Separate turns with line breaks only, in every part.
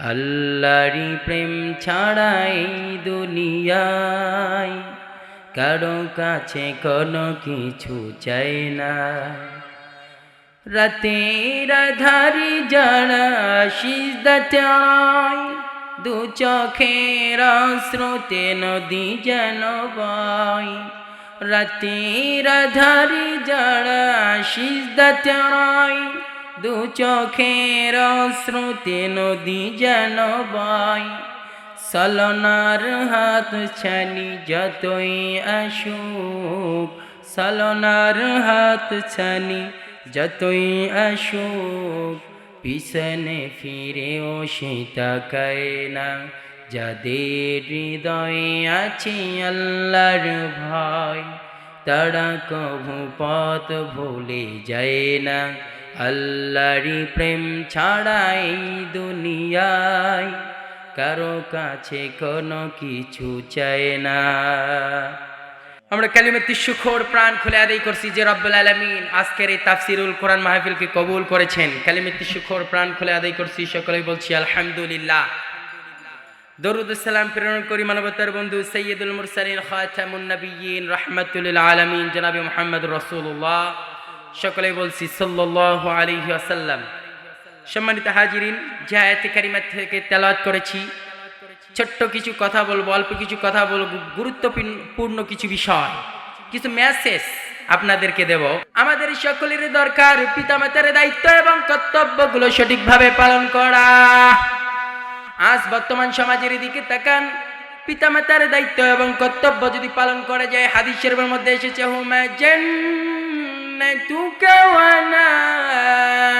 আল্লাহরই প্রেম ছাড়া এই দুনিয়ায় কারও কাছে কোনো কিছু চায় না। রাতের ধারি যারা সিজদায় দু চোখের স্রোতে নদী যেন বয়। রাতের ধারি যারা সিজদায় দু চোখের স্রোতে নদী যেন বয়, সলনার হাত ছানি যতই আসুক, সলনার হাত ছানি যতই আসুক, পিছনে ফিরেও সে তাকায় না, যাদের হৃদয়ে আছে আল্লাহর ভয়, তারা কভু পথ ভুলে যায় না। আল্লাহরই প্রেম ছাড়া এই দুনিয়ায় কারও কাছে কোনো কিছু চায় না। আমরা কালিমে সুখোর প্রাণ খুলে আদায় করছি যে রব্বুল আলমিন আজকের এই তাফসিরুল কোরআন মাহফিলকে কবুল করেছেন। কালিমে সুখোর প্রাণ খুলে আদায় করছি, সকলেই বলছি আলহামদুলিল্লাহ। দরুদ সালাম প্রেরণ করি মানবতার বন্ধু সৈয়দুল মুরসালিন খাতামুন নবিয়িন রাহমাতুল আলামিন, জনাবি মুহাম্মদ রাসূলুল্লাহ। সকলেই বলছি, সাল্লাল্লাহু আলাইহি ওয়াসাল্লাম। সম্মানিত হাজিরিন, যে আয়াতে কারিমা থেকে তেলাওয়াত করেছি, ছোট্ট কিছু কথা বলব, অল্প কিছু কথা বলব, গুরুত্বপূর্ণ কিছু বিষয়, কিছু মেসেজ আপনাদেরকে দেব। আমাদের সকলের দরকার, পিতামাতার দায়িত্ব এবং কর্তব্যগুলো সঠিকভাবে পালন করা। আজ বর্তমান সমাজের দিকে তাকান, পিতামাতার দায়িত্ব এবং কর্তব্য যদি পালন করা যায়, হাদিসের মধ্যে এসেছে, হুমা জান্নাতুকা ওয়া নার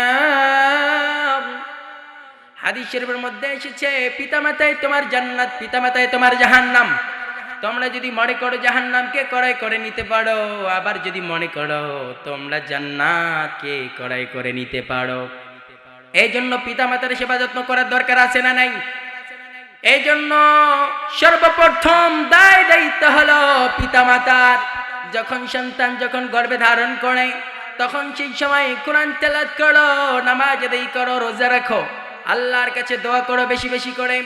হাদিস শরীফের মধ্যে এসেছে, পিতামাতায় তোমার জান্নাত, পিতামাতায় তোমার জাহান্নাম। তোমরা যদি মনে করো জাহান্নামকে কড়াই করে নিতে পারো, আবার যদি মনে করো তোমরা জান্নাতকে কড়াই করে নিতে পারো। এই জন্য পিতামাতার সেবা যত্ন করার দরকার আছে না নাই? এই জন্য সর্বপ্রথম দায় দায়িত্ব হলো পিতামাতার। যখন সন্তান যখন গর্ভে ধারণ করে, তখন সেই সময় কোরআন তেলাত করো, নামাজ আদায় করো, রোজা রাখো। আল্লাহর কাছে দোয়া করো বেশি বেশি করে।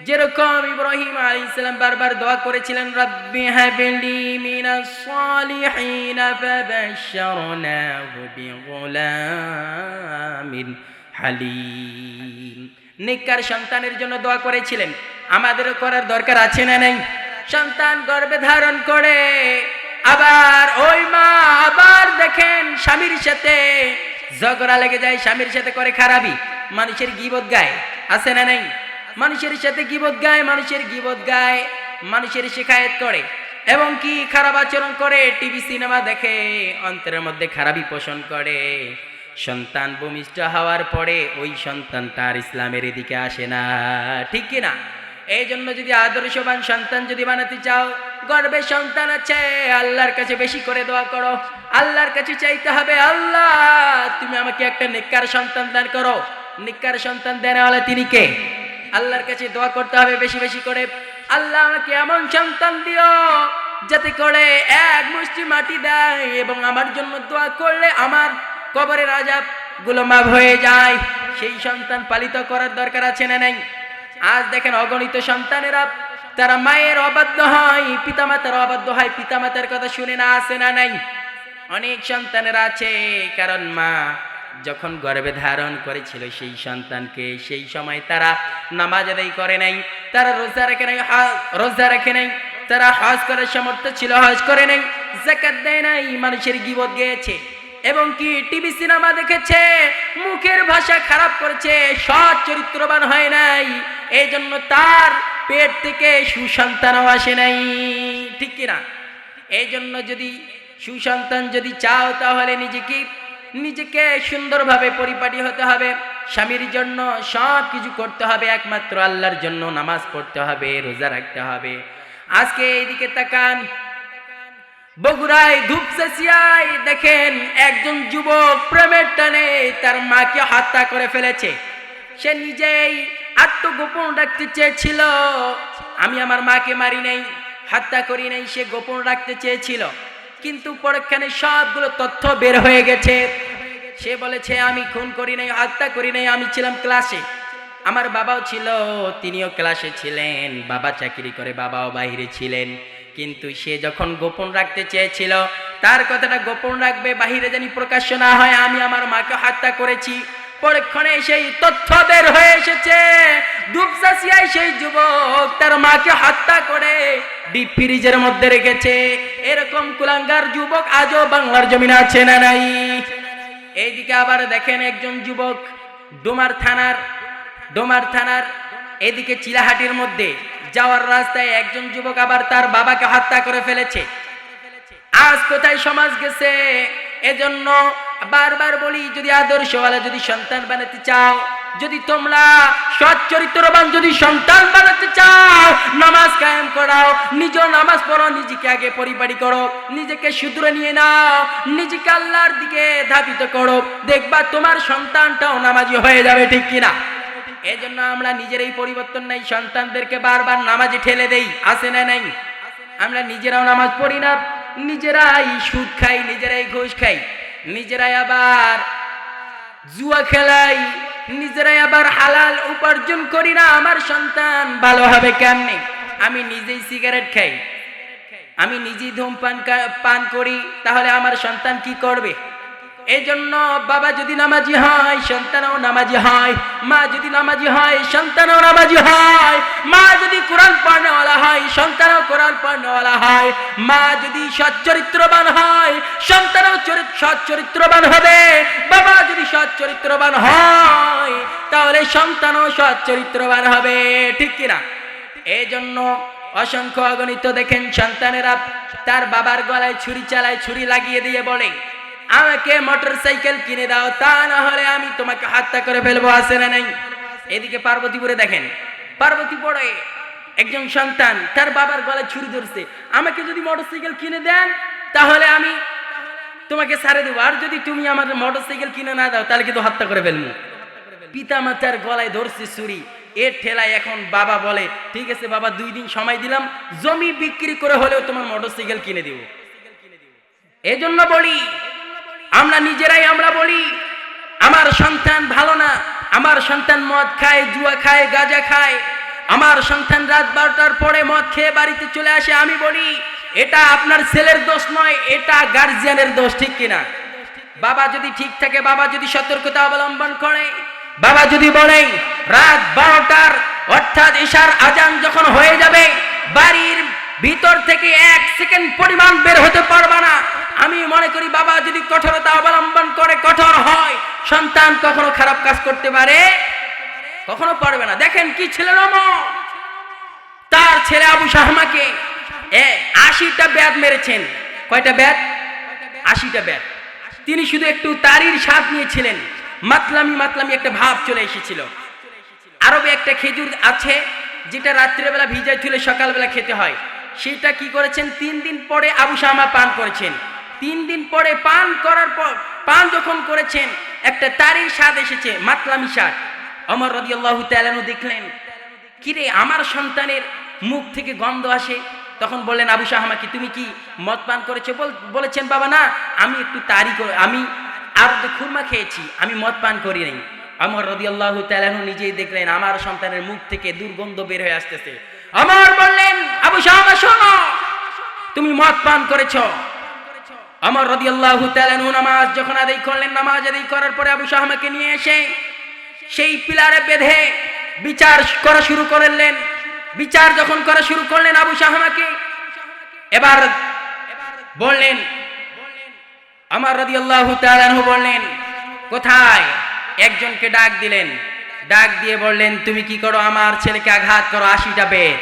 যেরকম ইব্রাহিম আলী ইসলাম বারবার দোয়া করেছিলেন, রব্বি হাবিলি মিনাস সালিহিন ফাবাশশারনাহু বিগুলামিন হালিম। নেককার সন্তানের জন্য দোয়া করেছিলেন। আমাদেরও করার দরকার আছে না নাই? সন্তান গর্ভে ধারণ করে আবার ওই মা আবার দেখেন স্বামীর সাথে ঝগড়া লেগে যায়, স্বামীর সাথে করে খারাপি মানুষের গিবত গায়, আছে না নাই? মানুষের সাথে গিবত গায়, মানুষের গিবত গায়, মানুষের শেখায়ত করে। এবং কি খারাপ আচরণ করে? টিভি, সিনেমা দেখে, অন্তরের মধ্যে খারাপই পোষণ করে। সন্তান ভূমিষ্ঠ হওয়ার পরে ওই সন্তান তার ইসলামের এদিকে আসে না। ঠিক কি না? এই জন্য যদি আদর্শবান সন্তান যদি বানাতে চাও গর্বে সন্তান আছে, আল্লাহর কাছে বেশি করে দোয়া করো। আল্লাহর কাছে চাইতে হবে, আল্লাহ, তুমি আমাকে একটা নিকার সন্তান দান করো। নিকার সন্তান দেওয়ালা তিনি কে? আল্লাহর কাছে দোয়া করতে হবে বেশি বেশি করে। আল্লাহ, আমাকে এমন সন্তান দিও যাতে করে এক মুষ্টি মাটি দেয় এবং আমার জন্য দোয়া করলে আমার কবরের আজাবগুলো মাপ হয়ে যায়। সেই সন্তান পালিত করার দরকার আছে না নাই? আজ দেখেন অগণিত সন্তানেরা তারা মায়ের অবাধ্য হয়, পিতামাতার অবাধ্য হয়, পিতামাতার কথা শুনে না, আসে না নাই। অনেক সন্তানেরা আছে, কারণ মা যখন গর্বে ধারণ করেছিল সেই সন্তানকে, সেই সময় তারা নামাজ আদায় করে নাই, তারা রোজা রাখে নাই রোজা রাখে নাই, তারা হজ করার সামর্থ্য ছিল, হজ করে নাই, জাকাত দেয় নাই, মানুষের গিবত গেয়েছে। এবং কি টিভি, সিনেমা দেখেছে, মুখের ভাষা খারাপ করেছে, সৎ চরিত্রবান হয় নাই এই জন্য তার পেট থেকে সুসন্তানও আসে নাই। ঠিক কিনা? এই জন্য যদি সুসন্তান যদি চাও, তাহলে নিজেকে নিজেকে সুন্দরভাবে পরিপাটি হতে হবে। স্বামীর জন্য সব কিছু করতে হবে, একমাত্র আল্লাহর জন্য। নামাজ পড়তে হবে, রোজা রাখতে হবে। আজকে এইদিকে তাকান। বগুড়ায় ধূপসেসিয়ায় দেখেন, একজন যুবক প্রেমের টানে তার মাকে হত্যা করে ফেলেছে। সে নিজেই আত্মগোপন রাখতে চেয়েছিল। আমি আমার মাকে মারি নাই, হত্যা করি নাই, সে গোপন রাখতে চেয়েছিল। কিন্তু পরক্ষণে সবগুলো তথ্য বের হয়ে গেছে। সে বলেছে, আমি খুন করি নাই, হত্যা করি নাই, আমি ছিলাম ক্লাসে। আমার বাবাও ছিল, তিনিও ক্লাসে ছিলেন। বাবা চাকরি করে, বাবাও বাইরে ছিলেন। কিন্তু সে যখন গোপন রাখতে চেয়েছিল, তার কথাটা গোপন রাখবে, বাহিরে জানি প্রকাশ্য না হয়, আমি আমার মাকে হত্যা করেছি। পরক্ষণে সেই তথ্য বের হয়ে এসেছে। দুপসাসিয়ায় সেই যুবক তার মাকে হত্যা করে ডিপ ফ্রিজের মধ্যে রেখেছে। এরকম কুলাঙ্গার যুবক আজও বাংলার জমিনে আছে না নাই? এইদিকে আবার দেখেন একজন যুবক ডোমার থানার ডোমার থানার এদিকে চিলাহাটির মধ্যে যাওয়ার রাস্তায় একজন যুবক আবার তার বাবাকে হত্যা করে ফেলেছে। আজ কোথায় সমাজ গেছে? এজন্য বারবার বলি, যদি আদর্শওয়ালা যদি সন্তান বানাতে চাও, যদি তোমরা সৎ চরিত্রবান যদি সন্তান বানাতে চাও, নামাজ কায়েম করাও, নিজ নামাজ পড়ো, নিজেকে আগে পরিপাটি করো, নিজেকে শুধরে নিয়ে নাও, নিজেকে আল্লাহর দিকে ধাবিত করো, দেখবা তোমার সন্তানটাও নামাজি হয়ে যাবে, ঠিক কিনা? এই জন্য আমরা নিজের এই পরিবর্তন নাই, সন্তানদেরকে বারবার নামাজে ঠেলে দেই আসে না নাই? আমরা নিজেরাও নামাজ পড়ি না, নিজেরাই সুদ খাই, নিজেরাই ঘুষ খাই। নিজেরাই আবার জুয়া খেলাই, নিজেরাই আবার হালাল উপার্জন করি না। আমার সন্তান ভালো হবে কেমনে? আমি নিজেই সিগারেট খাই। আমি নিজেই ধূমপান পান করি। তাহলে আমার সন্তান কি করবে? এই জন্য বাবা যদি নামাজি হয়, সন্তানও নামাজি হয়। মা যদি নামাজি হয়, সন্তানও নামাজি হয়। মা যদি কোরআন পড়নেওয়ালা হয়, সন্তানও কোরআন পড়নেওয়ালা হয়। মা যদি সচ্চরিত্রবান হয় সন্তানও চরিত সচ্চরিত্রবান হবে। বাবা যদি সচ্চরিত্রবান হয়, তাহলে সন্তানও সচ্চরিত্রবান হবে। ঠিক কিনা? এই জন্য অসংখ্য অগণিত দেখেন সন্তানেরা তার বাবার গলায় ছুরি চালায় ছুরি লাগিয়ে দিয়ে বলে, আমাকে মোটর সাইকেল কিনে দাও, তা না হলে আমি তোমাকে হত্যা করে ফেলব। আসে না নাই? এদিকে পার্বতীপুরে দেখেন, পার্বতীপুরে একজন সন্তান তার বাবার গলায় ছুরি ধরছে। আমাকে যদি মোটর সাইকেল কিনে দেন, তাহলে আমি তোমাকে সারে দেবো। আর যদি তুমি আমার মোটর সাইকেল কিনে না দাও, তাহলে কিন্তু হত্যা করে ফেলব। পিতা মাতার গলায় ধরছে ছুরি। এর ঠেলায় এখন বাবা বলে, ঠিক আছে বাবা, দুই দিন সময় দিলাম। জমি বিক্রি করে হলেও তোমার মোটরসাইকেল কিনে দিব। এই জন্য বলি, আমরা নিজেরাই আমরা বলি, আমার সন্তান ভালো না। আমার সন্তান মদ খায়, জুয়া খায়, গাঁজা খায়। আমার সন্তান রাত বারোটার পরে মদ খেয়ে বাড়িতে চলে আসে। আমি বলি এটা আপনার ছেলের দোষ নয়, এটা গার্জিয়ানের দোষ, ঠিক কিনা? বাবা যদি ঠিক থাকে, বাবা যদি সতর্কতা অবলম্বন করে, বাবা যদি বলে, রাত বারোটার অর্থাৎ ঈশার আজান যখন হয়ে যাবে, বাড়ির ভিতর থেকে এক সেকেন্ড পরিমাণ বের হতে পারবা না। আমি মনে করি বাবা যদি কঠোরতা অবলম্বন করে, কঠোর হয়, সন্তান কখনো খারাপ কাজ করতে পারে, কখনো পারবে না। দেখেন কি ছিল তার ছেলে আবু শাহমাকে আশিটা ব্যাট মেরেছেন। কয়টা ব্যাট? আশিটা ব্যাট। তিনি শুধু একটু তারির স্বাদ নিয়েছিলেন। মাতলামি মাতলামি একটা ভাব চলে এসেছিল। আরবে একটা খেজুর আছে, যেটা রাত্রেবেলা ভিজাই তুলে সকালবেলা খেতে হয়। সেটা কি করেছেন? তিন দিন পরে আবু শামা পান করেছেন। তিন দিন পরে পান করার পর, পান যখন করেছেন, একটা তারির স্বাদ এসেছে, মাতলামি স্বাদ। অমর রদিয়াল্লাহু তাআলাহু দেখলেন, কিরে, আমার সন্তানের মুখ থেকে গন্ধ আসে তখন বললেন, আবু শাহমাকে তুমি কি মদ পান করেছ? বল- বলেছেন, বাবা, না, আমি একটু তারি আমি আর খুরমা খেয়েছি, আমি মদ পান করি নাই। আমার রদি আল্লাহ নিজেই দেখলেন, আমার সন্তানের মুখ থেকে দুর্গন্ধ বের হয়ে আসতেছে। আমার বললেন, আবু শাহমা শোনো, তুমি মদ পান করেছ। আমার রদি আল্লাহ নামাজ যখন আদায় করলেন, নামাজ আদায় করার পরে আবু শাহমাকে নিয়ে এসে সেই পিলারে বেঁধে বিচার করা শুরু করলেন। বিচার যখন করা শুরু করলেন আবু শাহমাকে এবার বললেন, আমার রদি আল্লাহ বললেন, কোথায়? একজনকে ডাক দিলেন। ডাক দিয়ে বললেন, তুমি কি করো? আমার ছেলেকে আঘাত করো, আশিটা বেদ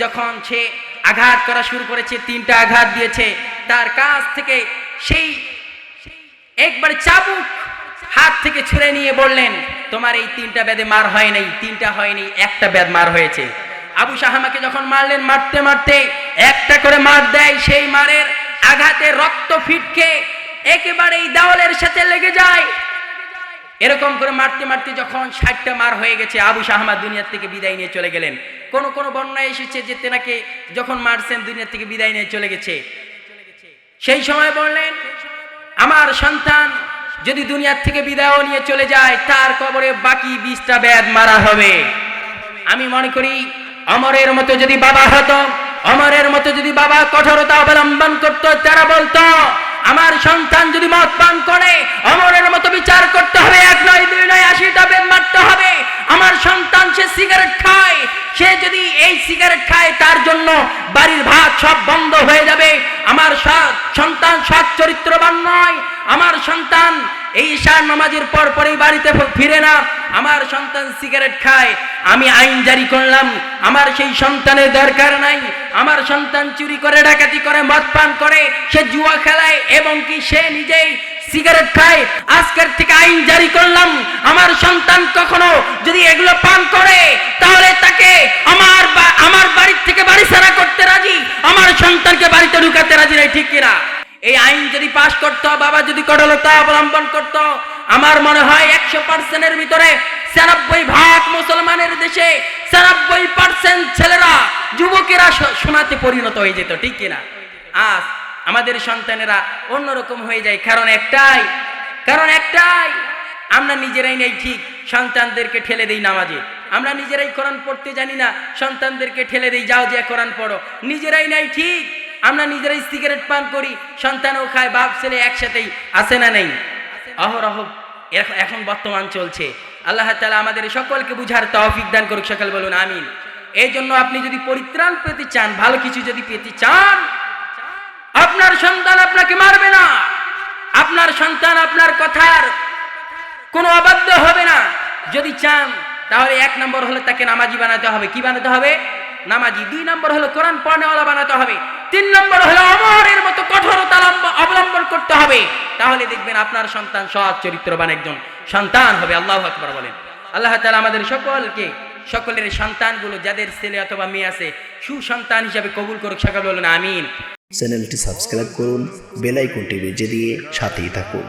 যখন সে আঘাত করা শুরু করেছে, তিনটা আঘাত দিয়েছে, তার কাছ থেকে সেই একবার চাবুক হাত থেকে ছুঁড়ে নিয়ে বললেন, তোমার এই তিনটা বেদে মার হয় নাই, তিনটা হয়নি একটা বেদ মার হয়েছে। আবু সাহামাকে যখন মারলেন, মারতে মারতে একটা করে মার দেয়, সেই মারের আঘাতে রক্ত ফিটকে একেবারেই দেওয়ালের সাথে লেগে যায়। এরকম করে মারতে মারতে যখন ষাটটা মার হয়ে গেছে, আবু শাহমা দুনিয়ার থেকে বিদায় নিয়ে চলে গেলেন। কোন কোন বন্যায় এসেছে যে তেনাকে যখন মারছেন, দুনিয়ার থেকে বিদায় নিয়ে চলে গেছে। সেই সময় বললেন, আমার সন্তান যদি দুনিয়ার থেকে বিদায় নিয়ে চলে যায়, তার কবরে বাকি বিশটা ব্যাদ মারা হবে। আমি মনে করি অমরের মতো যদি বাবা হতো অমরের মতো যদি বাবা কঠোরতা অবলম্বন করতো, তারা বলতো, আমার সন্তান যদি মদ পান করে অমরের মতো বিচার করতে হবে, এক নয়, দুই নয় আশিটা বেদ মারতে হবে। আমার সন্তান সে সিগারেট খায়, সে যদি এই সিগারেট খায়, তার জন্য বাড়ির ভাত সব বন্ধ হয়ে যাবে। আমার সন্তান সৎ চরিত্রবান নয়, আমার সন্তান এই ঈশান নামাজের পর পরেই বাড়িতে ফিরে না। আমার সন্তান সিগারেট খায়। আমি আইন জারি করলাম। আমার সেই সন্তানের দরকার নাই। আমার সন্তান চুরি করে, ডাকাতি করে, মদ পান করে, সে জুয়া খেলায় এবং কি সে নিজেই সিগারেট খায়। আজকের থেকে আইন জারি করলাম। আমার সন্তান কখনো যদি এগুলো পান করে, তাহলে তাকে আমার আমার বাড়ির থেকে বাড়ি ছাড়া করতে রাজি। আমার সন্তানকে বাড়িতে ঢুকাতে রাজি নাই, ঠিক কিনা? এই আইন যদি পাশ করতো বাবা যদি কঠোরতা অবলম্বন করত আমার মনে হয় একশো পার্সেন্টের ভিতরে ছিয়ানব্বই ভাগ মুসলমানের দেশে ছিয়ানব্বই পার্সেন্ট ছেলেরা, যুবকেরা সোনাতে পরিণত হয়ে যেত, ঠিক কিনা? আজ আমাদের সন্তানেরা অন্যরকম হয়ে যায়, কারণ একটাই কারণ একটাই, আমরা নিজেরাই নেই ঠিক, সন্তানদেরকে ঠেলে দেই নামাজে। আমরা নিজেরাই কোরআন পড়তে জানি না, সন্তানদেরকে ঠেলে দেই যাও যে কোরআন পড়ো। নিজেরাই নাই ঠিক আমরা নিজেরাই সিগারেট পান করি, সন্তানও খায়, বাপ ছেলে একসাথেই আসে না নেই? অহরহ এখ- এখন বর্তমান চলছে। আল্লাহ তালা আমাদের সকলকে বুঝার তহফিক দান করুক, সকাল বলুন, আমিন। এই জন্য আপনি যদি পরিত্রাণ পেতে চান, ভালো কিছু যদি পেতে চান, আপনার সন্তান আপনাকে মারবে না। আপনার সন্তান আপনার কথার কোনো অবাধ্য হবে না। যদি চান, তাহলে এক নম্বর হলে তাকে নামাজি বানাতে হবে। কি বানাতে হবে? নামাজি দুই নম্বর হলো কোরআন পড়নেওয়ালা বানাতে হবে। তিন নম্বর হলো অমরের মতো কঠোরতা অবলম্বন করতে হবে। তাহলে দেখবেন আপনার সন্তান সৎ চরিত্রবান একজন সন্তান হবে, আল্লাহ আকবর বলেন। আল্লাহ তাআলা আমাদের সকলকে, সকলের সন্তানগুলো, যাদের ছেলে অথবা মেয়ে আছে, সুসন্তান হিসাবে কবুল করুক, সকাল বলুন আমিন।
চ্যানেলটি সাবস্ক্রাইব করুন, বেল আইকনটি বেজে দিয়ে সাথেই থাকুন।